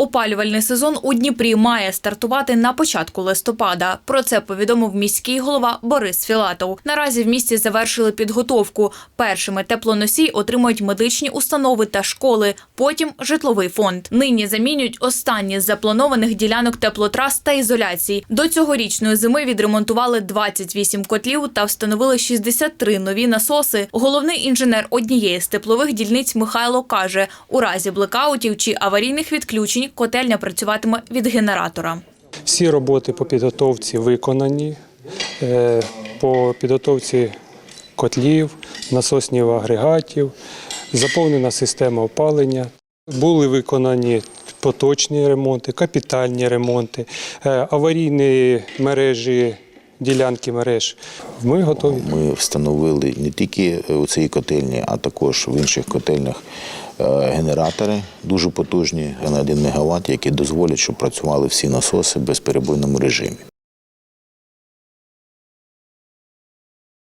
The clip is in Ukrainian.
Опалювальний сезон у Дніпрі має стартувати на початку листопада. Про це повідомив міський голова Борис Філатов. Наразі в місті завершили підготовку. Першими теплоносій отримують медичні установи та школи, потім житловий фонд. Нині замінюють останні з запланованих ділянок теплотрас та ізоляцій. До цьогорічної зими відремонтували 28 котлів та встановили 63 нові насоси. Головний інженер однієї з теплових дільниць Михайло каже, у разі блекаутів чи аварійних відключень котельня працюватиме від генератора. Всі роботи по підготовці виконані. Е, По підготовці котлів, насосних агрегатів, заповнена система опалення. Були виконані поточні ремонти, капітальні ремонти, е, аварійні мережі, ділянки мереж. Ми готові. Ми встановили не тільки у цій котельні, а також в інших котельнях е, генератори дуже потужні на 1 МВт, які дозволять, щоб працювали всі насоси в безперебойному режимі.